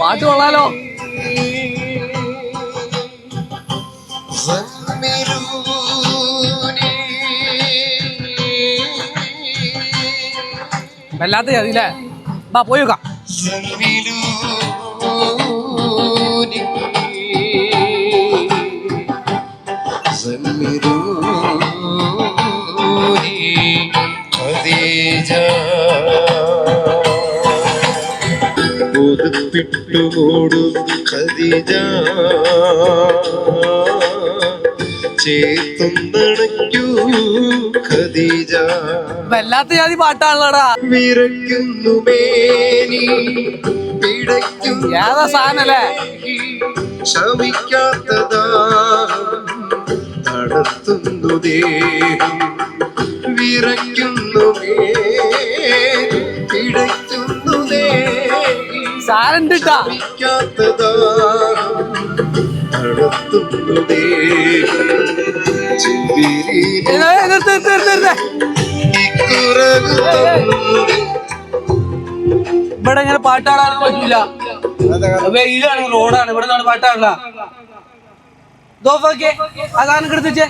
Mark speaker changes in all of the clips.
Speaker 1: പാട്ട് കൊള്ളാലോ. വല്ലാത്ത അതില്ലേ ബാ പോയി നോക്കാം
Speaker 2: ബോധപ്പെട്ടുമോടും ഖദീജ. ഖദീജ.
Speaker 1: വല്ലാത്ത ജാതി പാട്ടാണല്ലോടാ.
Speaker 2: വിറയ്ക്കുന്നു മേനി പിടയ്ക്കുന്നു
Speaker 1: ഏതാ സാധനല്ലേ?
Speaker 2: ശമിക്കാത്തതാ. നടത്തുന്നു ദേഹം. വിറയ്ക്കുന്നു പിടയ്ക്കും പിടയ്ക്കുന്നു ഇക്കുറകുന്നുണ്ട്
Speaker 1: ഇവിടെ ഇങ്ങനെ പാട്ടാടാനൊന്നും പറ്റില്ല. വെയിലാണ് റോഡാണ്. ഇവിടെ നിന്നാണ് പാട്ടാടില്ല ദോഫൊക്കെ അതാണ് കിടത്തിച്ചേ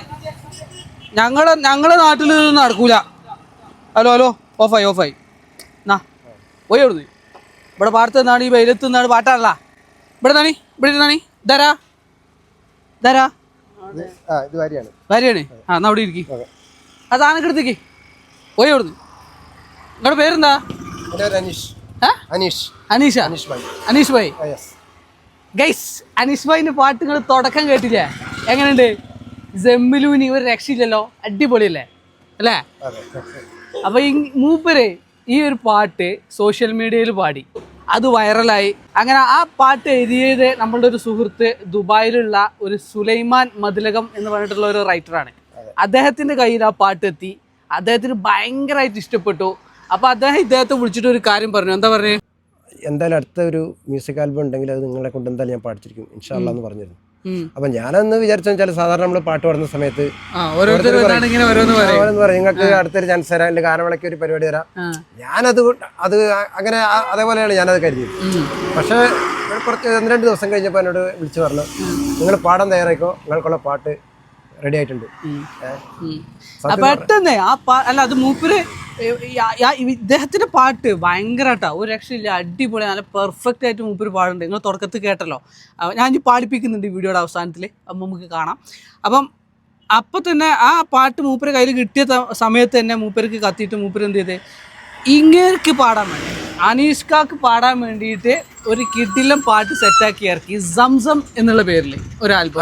Speaker 1: ഞങ്ങളെ ഞങ്ങളെ നാട്ടിൽ നടക്കൂല. Hello hello. ഓഫായി ഓഫായി. നാ പോയി അവിടുന്ന്. ഇവിടെ പാടത്ത് നിന്നാണ് ഈ വെയിലത്ത് നിന്നാണ് പാട്ടാണല്ല ഇവിടെ നിന്നാണി ഇവിടെ ഇരുന്നാണി ധരാ ധരാ
Speaker 3: ഭാര്യയാണ്
Speaker 1: ആ എന്നാ അവിടെ ഇരിക്കും. ആ സാധനം എടുത്തേക്ക്. പോയി അവിടുന്ന്. നിങ്ങളുടെ പേരെന്താ?
Speaker 3: പേര് അനീഷ്. അനീഷ്.
Speaker 1: അനീഷ.
Speaker 3: ഭായ്.
Speaker 1: ഗൈസ് അനീഷ് ഭായിന്റെ പാട്ട് നിങ്ങൾ തുടക്കം കേട്ടില്ലേ? എങ്ങനെയുണ്ട്? ജമ്മിലൂനി ഒരു രക്ഷയില്ലല്ലോ. അടിപൊളിയല്ലേ? അല്ലേ? അപ്പൊ ഈ മൂപ്പര് ഈ ഒരു പാട്ട് സോഷ്യൽ മീഡിയയിൽ പാടി. അത് വൈറലായി. അങ്ങനെ ആ പാട്ട് എഴുതിയത് നമ്മളുടെ ഒരു സുഹൃത്ത് ദുബായിലുള്ള ഒരു സുലൈമാൻ മതിലകം എന്ന് പറഞ്ഞിട്ടുള്ള ഒരു റൈറ്ററാണ് അദ്ദേഹത്തിന്റെ കയ്യിൽ ആ പാട്ട് എത്തി. അദ്ദേഹത്തിന് ഭയങ്കരമായിട്ട് ഇഷ്ടപ്പെട്ടു. അപ്പൊ അദ്ദേഹം ഇദ്ദേഹത്തെ വിളിച്ചിട്ട് ഒരു കാര്യം പറഞ്ഞു. എന്താ പറഞ്ഞു?
Speaker 3: എന്തായാലും അടുത്ത ഒരു മ്യൂസിക് ആൽബം ഉണ്ടെങ്കിൽ അത് നിങ്ങളെ കൊണ്ട് എന്തായാലും ഞാൻ പാടിച്ചിരിക്കും. ഇൻഷാല്ലാന്ന് പറഞ്ഞിരുന്നു. അപ്പം ഞാനന്ന് വിചാരിച്ചു വെച്ചാൽ സാധാരണ നമ്മൾ പാട്ട് പാടുന്ന സമയത്ത്
Speaker 1: ഓരോന്ന് പറയും.
Speaker 3: നിങ്ങൾക്ക് അടുത്തൊരു ചാൻസ് തരാം അല്ലെങ്കിൽ ഗാനമേളയ്ക്ക് ഒരു പരിപാടി തരാം. ഞാനത് അത് അങ്ങനെ അതേപോലെയാണ് ഞാനത് കരുതിയത്. പക്ഷേ കുറച്ച് ഒന്ന് രണ്ട് ദിവസം കഴിഞ്ഞപ്പോൾ എന്നോട് വിളിച്ചു പറഞ്ഞു നിങ്ങൾ പാടാൻ തയ്യാറായിക്കോ? നിങ്ങൾക്കുള്ള പാട്ട് റെഡി ആയിട്ടുണ്ട്.
Speaker 1: പെട്ടെന്ന് ആ അല്ല അത് മൂപ്പര് ഇദ്ദേഹത്തിന്റെ പാട്ട് ഭയങ്കരമായിട്ടാ ഒരു രക്ഷയില്ല അടിപൊളി നല്ല പെർഫെക്റ്റ് ആയിട്ട് മൂപ്പര് പാടുന്നുണ്ട്. നിങ്ങൾ തുടക്കത്തിൽ കേട്ടല്ലോ. ഞാൻ ഇനി പാടിപ്പിക്കുന്നുണ്ട് വീഡിയോയുടെ അവസാനത്തിൽ അപ്പം നമുക്ക് കാണാം. അപ്പം അപ്പം തന്നെ ആ പാട്ട് മൂപ്പര് കയ്യിൽ കിട്ടിയ സമയത്ത് തന്നെ മൂപ്പർക്ക് കത്തിയിട്ട് മൂപ്പര് എന്ത് ചെയ്ത്? ഇങ്ങേർക്ക് പാടാൻ വേണ്ടി അനീഷ്കാക്ക് പാടാൻ വേണ്ടിയിട്ട് ഒരു കിഡിലും പാട്ട് സെറ്റാക്കി ഇറക്കി. സംസം എന്നുള്ള പേരിൽ ഒരു ആൽബം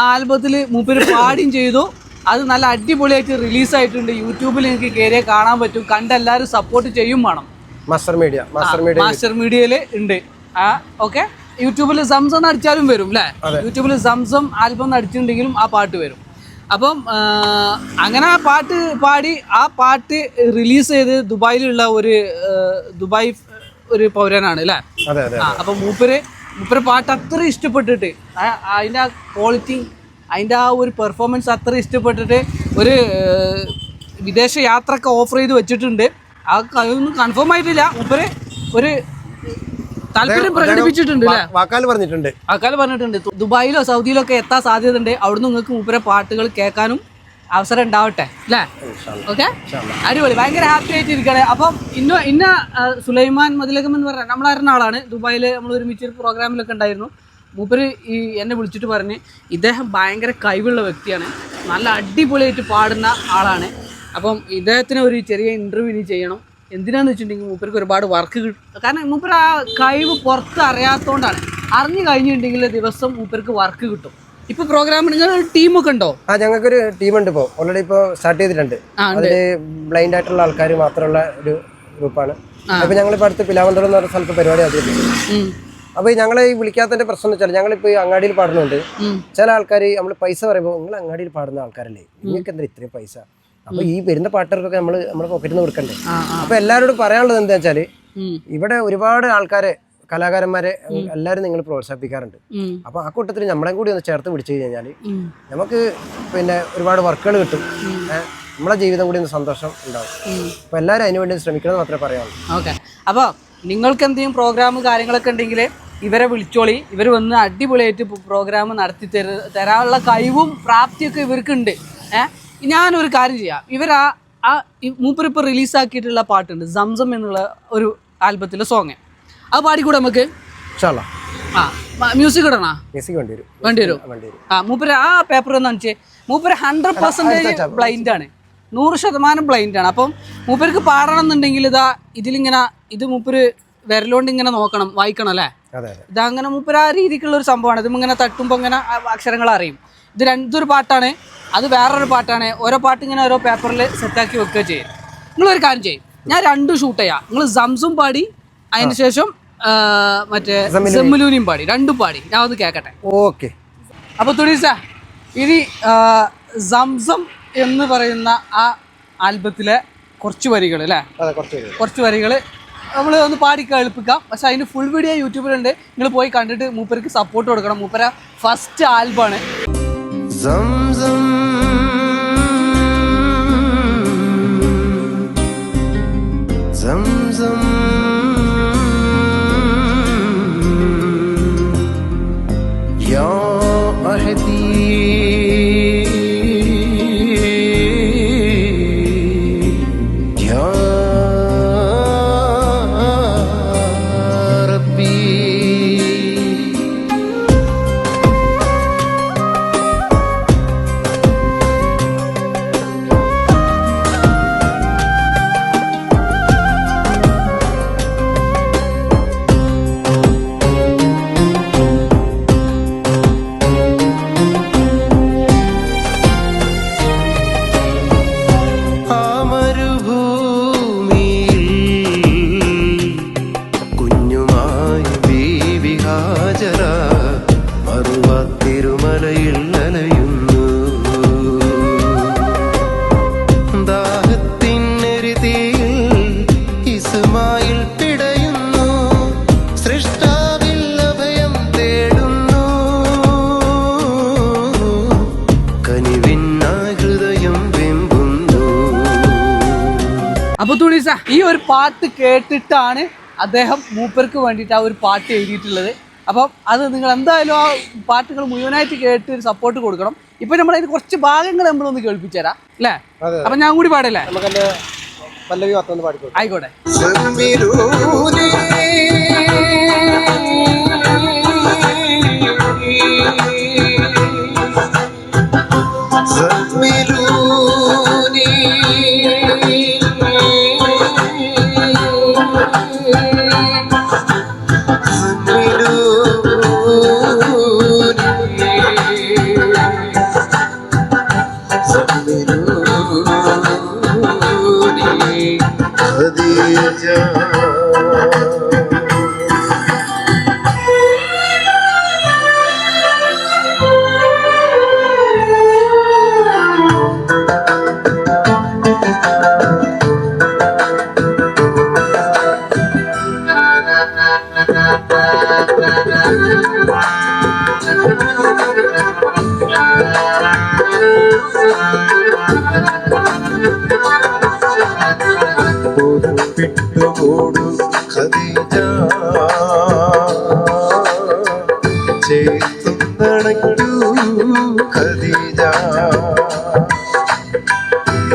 Speaker 1: ആ ആൽബത്തിൽ മൂപ്പര് പാടിയും ചെയ്തു. അത് നല്ല അടിപൊളിയായിട്ട് റിലീസായിട്ടുണ്ട് യൂട്യൂബിൽ നിങ്ങൾക്ക് കയറിയാൽ കാണാൻ പറ്റും. കണ്ട് എല്ലാവരും സപ്പോർട്ട് ചെയ്യും വേണം.
Speaker 3: Master media master media
Speaker 1: master മീഡിയയിൽ ഉണ്ട്. ആ ഓക്കെ യൂട്യൂബിൽ സംസം അടിച്ചാലും വരും അല്ലേ യൂട്യൂബിൽ സംസം ആൽബം അടിച്ചിട്ടുണ്ടെങ്കിലും ആ പാട്ട് വരും. അപ്പം അങ്ങനെ ആ പാട്ട് പാടി ആ പാട്ട് റിലീസ് ചെയ്ത് ദുബായിലുള്ള ഒരു ദുബായ് ഒരു പൗരനാണ് അല്ലേ അപ്പം മൂപ്പര് മൂപ്പര് പാട്ട് അത്ര ഇഷ്ടപ്പെട്ടിട്ട് അതിന്റെ അതിന്റെ ആ ക്വാളിറ്റി അതിന്റെ ആ ഒരു പെർഫോമൻസ് അത്ര ഇഷ്ടപ്പെട്ടിട്ട് ഒരു വിദേശ യാത്രയ്ക്ക് ഓഫർ ചെയ്ത് വെച്ചിട്ടുണ്ട്. ആ അതൊന്നും കൺഫേം ആയിട്ടില്ല. മൂപ്പര് ഒരു താല്പര്യം പ്രകടിപ്പിച്ചിട്ടുണ്ട്
Speaker 3: വാക്കാൽ പറഞ്ഞിട്ടുണ്ട്.
Speaker 1: വാക്കാൽ പറഞ്ഞിട്ടുണ്ട്. ദുബായിലോ സൗദിയിലോ ഒക്കെ എത്താൻ സാധ്യത ഉണ്ട് അവിടുന്ന് നിങ്ങൾക്ക് മൂപ്പരെ പാട്ടുകൾ കേൾക്കാനും അവസരം ഉണ്ടാവട്ടെ അല്ലേ? ഓക്കെ? അടിപൊളി. ഭയങ്കര ഹാപ്പി ആയിട്ട് ഇരിക്കണേ അപ്പം ഇന്ന ഇന്ന സുലൈമാൻ മതിലകം എന്ന് പറഞ്ഞാൽ നമ്മളറിയുന്ന ആളാണ്. ദുബായിൽ നമ്മൾ ഒരുമിച്ച് ഒരു പ്രോഗ്രാമിലൊക്കെ ഉണ്ടായിരുന്നു. മൂപ്പര് ഈ എന്നെ വിളിച്ചിട്ട് പറഞ്ഞ് ഇദ്ദേഹം ഭയങ്കര കഴിവുള്ള വ്യക്തിയാണ്. നല്ല അടിപൊളിയായിട്ട് പാടുന്ന ആളാണ്. അപ്പം ഇദ്ദേഹത്തിന് ഒരു ചെറിയ ഇന്റർവ്യൂ ഇനി ചെയ്യണം. എന്തിനാന്ന് വെച്ചിട്ടുണ്ടെങ്കിൽ മൂപ്പർക്ക് ഒരുപാട് വർക്ക് കിട്ടും കാരണം മൂപ്പർ ആ കഴിവ് പുറത്ത് അറിയാത്തതുകൊണ്ടാണ് അറിഞ്ഞു കഴിഞ്ഞിട്ടുണ്ടെങ്കിൽ ദിവസം മൂപ്പർക്ക് വർക്ക് കിട്ടും. ഇപ്പൊ പ്രോഗ്രാം നിങ്ങൾ ടീമൊക്കെ ഉണ്ടോ?
Speaker 3: ആ ഞങ്ങൾക്കൊരു ടീമുണ്ട് ഇപ്പോൾ ഓൾറെഡി ഇപ്പോൾ സ്റ്റാർട്ട് ചെയ്തിട്ടുണ്ട്. അതിൽ ബ്ലൈൻഡ് ആയിട്ടുള്ള ആൾക്കാർ മാത്രമുള്ള ഒരു ഗ്രൂപ്പാണ് അപ്പോൾ ഞങ്ങളിപ്പോ അടുത്ത് പിലാവന്തളം എന്ന് പറഞ്ഞ സ്ഥലത്ത് പരിപാടി ആദ്യം
Speaker 1: ഉം.
Speaker 3: അപ്പോൾ ഞങ്ങളെ ഈ വിളിക്കാത്തതിന്റെ പ്രശ്നം വെച്ചാൽ ഞങ്ങളിപ്പോ ഈ അങ്ങാടിയിൽ പാടുന്നുണ്ട് ചില ആൾക്കാർ നമ്മൾ പൈസ പറയുമ്പോൾ നിങ്ങൾ അങ്ങാടിയിൽ പാടുന്ന ആൾക്കാരല്ലേ? നിങ്ങൾക്ക് എന്താ ഇത്രയും പൈസ? അപ്പൊ ഈ വരുന്ന പാട്ടുകാർക്കൊക്കെ നമ്മൾ നമ്മുടെ പോക്കറ്റിൽ നിന്ന് കൊടുക്കണ്ടേ?
Speaker 1: അപ്പൊ
Speaker 3: എല്ലാരോടും എല്ലാവരോടും പറയാനുള്ളത് എന്താ വെച്ചാൽ ഇവിടെ ഒരുപാട് ആൾക്കാരെ കലാകാരന്മാരെ എല്ലാവരും നിങ്ങൾ പ്രോത്സാഹിപ്പിക്കാറുണ്ട്. അപ്പൊ ആ കൂട്ടത്തിൽ നമ്മളെയും കൂടി ഒന്ന് ചേർത്ത് പിടിച്ചു കഴിഞ്ഞാൽ നമുക്ക് പിന്നെ ഒരുപാട് വർക്കുകൾ കിട്ടും. നമ്മളെ ജീവിതം കൂടി ഒന്ന് സന്തോഷം ഉണ്ടാവും. അപ്പൊ എല്ലാവരും അതിനുവേണ്ടി ശ്രമിക്കണം മാത്രമേ പറയാവുള്ളൂ
Speaker 1: ഓക്കെ. അപ്പോൾ നിങ്ങൾക്ക് എന്തെങ്കിലും പ്രോഗ്രാം കാര്യങ്ങളൊക്കെ ഉണ്ടെങ്കിൽ ഇവരെ വിളിച്ചോളി. ഇവർ വന്ന് അടിപൊളിയായിട്ട് പ്രോഗ്രാം നടത്തി തര തരാനുള്ള കഴിവും പ്രാപ്തിയൊക്കെ ഇവർക്കുണ്ട്. ഏഹ് ഞാനൊരു കാര്യം ചെയ്യാം. ഇവർ ആ മൂപ്പരിപ്പോൾ റിലീസാക്കിയിട്ടുള്ള പാട്ടുണ്ട്. സംസം എന്നുള്ള ഒരു ആൽബത്തിലെ സോങ് അത് പാടിക്കൂടെ നമുക്ക്? ആ മ്യൂസിക് ഇടണോ?
Speaker 3: മ്യൂസിക് വേണ്ടി വരും.
Speaker 1: വേണ്ടി വരും. ആ മൂപ്പര് ആ പേപ്പർ എന്ന് വെച്ചേ മൂപ്പര് ഹൺഡ്രഡ് പെർസെന്റേജ് ബ്ലൈൻഡ് ആണ്. നൂറ് ശതമാനം ബ്ലൈൻഡ് ആണ്. അപ്പം മൂപ്പർക്ക് പാടണം എന്നുണ്ടെങ്കിൽ ഇതാ ഇതിലിങ്ങനെ ഇത് മൂപ്പര് വിരലുകൊണ്ട് ഇങ്ങനെ നോക്കണം വായിക്കണം അല്ലേ? ഇതങ്ങനെ മൂപ്പര് ആ രീതിക്കുള്ള ഒരു സംഭവമാണ്. ഇത് ഇങ്ങനെ തട്ടുമ്പോൾ ഇങ്ങനെ അക്ഷരങ്ങൾ അറിയും. ഇത് രണ്ടൊരു പാട്ടാണ്. അത് വേറൊരു പാട്ടാണ്. ഓരോ പാട്ട് ഇങ്ങനെ ഓരോ പേപ്പറിൽ സെറ്റാക്കി വെക്കുക ചെയ്യും. നിങ്ങളൊരു കാര്യം ചെയ്യും. ഞാൻ രണ്ടും ഷൂട്ട് ചെയ്യാം. നിങ്ങൾ സംസും പാടി അതിന് ശേഷം മറ്റേ സെമ്മലൂനിയും പാടി. രണ്ടും പാടി. ഞാൻ ഒന്ന് കേൾക്കട്ടെ
Speaker 3: ഓക്കെ
Speaker 1: അപ്പോൾ തുണീസ ഇനി സംസം എന്ന് പറയുന്ന ആ ആൽബത്തിലെ കുറച്ച് വരികൾ അല്ലേ?
Speaker 3: കുറച്ച്
Speaker 1: വരികൾ നമ്മൾ ഒന്ന് പാടി കേൾപ്പിക്കാം. പക്ഷെ അതിന് ഫുൾ വീഡിയോ യൂട്യൂബിലുണ്ട് നിങ്ങൾ പോയി കണ്ടിട്ട് മൂപ്പർക്ക് സപ്പോർട്ട് കൊടുക്കണം. മൂപ്പര ഫസ്റ്റ് ആൽബമാണ്
Speaker 2: സംസം
Speaker 1: അപ്പോൾ തുണീസ ഈ ഒരു പാട്ട് കേട്ടിട്ടാണ് അദ്ദേഹം മൂപ്പർക്ക് വേണ്ടിയിട്ട് ആ ഒരു പാട്ട് എഴുതിയിട്ടുള്ളത്. അപ്പം അത് നിങ്ങൾ എന്തായാലും ആ പാട്ടുകൾ മുഴുവനായിട്ട് കേട്ട് സപ്പോർട്ട് കൊടുക്കണം. ഇപ്പൊ നമ്മൾ അതിന് കുറച്ച് ഭാഗങ്ങൾ നമ്മളൊന്ന് കേൾപ്പിച്ചു തരാം അല്ലേ അപ്പൊ ഞാൻ കൂടി പാടല്ലേ?
Speaker 3: പല്ലവി മാത്രം പാടിക്കോട്ടെ
Speaker 1: ആയിക്കോട്ടെ.
Speaker 2: സമ്മിലൂനേ Yeah. ഖദീജ പൊറുപ്പിട്ടുകൂടു ഖദീജ ബോധം ചേത്തുന്നണയ്ക്കൂ ഖദീജ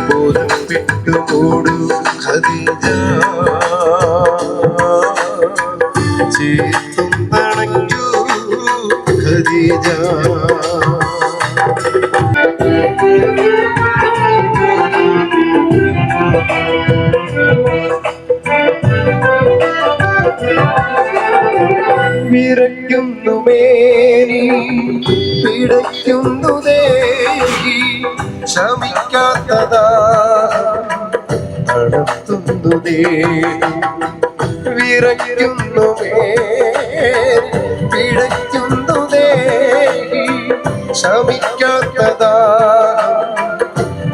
Speaker 2: പൊറുപ്പിട്ടുകൂടു ഖദീജ Thank ഖദീജ വിറയ്ക്കുന്നു മേനി പിടയ്ക്കുന്നു ദേഹി ശമിക്കാത്തതാ. നടത്തുന്നു ദേഹി വിറയ്ക്കുന്നു മേനി പിടയ്ക്കുന്നു ദേഹി ശമിക്കാത്തതാ.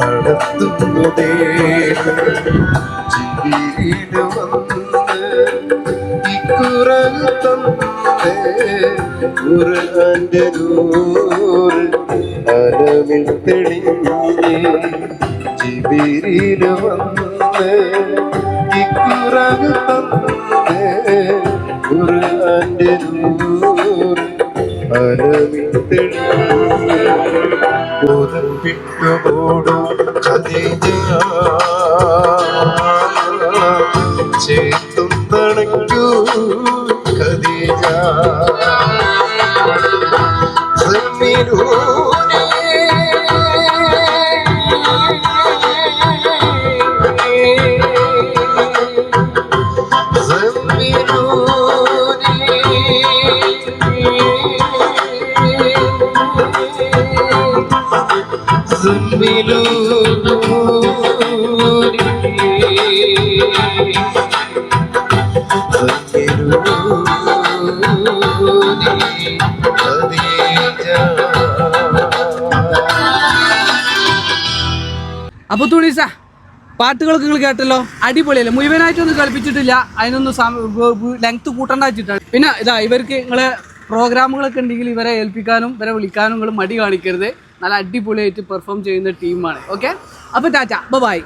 Speaker 2: നടത്തുന്നു ദേഹി ജീവിതം വന്ന് ഇക്കുറങ്ങ് തന്നേ. ഖുർആന്റെ നൂറ് അലമിൽ തെളിഞ്ഞേ ശിബിരിയിൽ വന്ന് ഇക്കുറക് തന്ന് ഖുർആന്റെ നൂറ് അലവിത്തെഴുന്ന് പുതപ്പിട്ടുപോടും ഖദീജ ചേത്തും തണയ്ക്കൂ ഖദീജ
Speaker 1: അപ്പൊ തുണീസ പാട്ടുകളൊക്കെ നിങ്ങൾ കേട്ടല്ലോ? അടിപൊളിയല്ലേ? മുഴുവനായിട്ടൊന്നും കളിപ്പിച്ചിട്ടില്ല. അതിനൊന്നും ലെങ്ത് കൂട്ടണ്ട വെച്ചിട്ടാണ് പിന്നെ ഇതാ ഇവർക്ക് നിങ്ങളെ പ്രോഗ്രാമുകളൊക്കെ ഉണ്ടെങ്കിൽ ഇവരെ ഏൽപ്പിക്കാനും ഇവരെ വിളിക്കാനും നിങ്ങൾ മടി കാണിക്കരുത്. നല്ല അടിപൊളിയായിട്ട് പെർഫോം ചെയ്യുന്ന ടീമാണ് ഓക്കെ അപ്പൊ ടാറ്റ ബൈ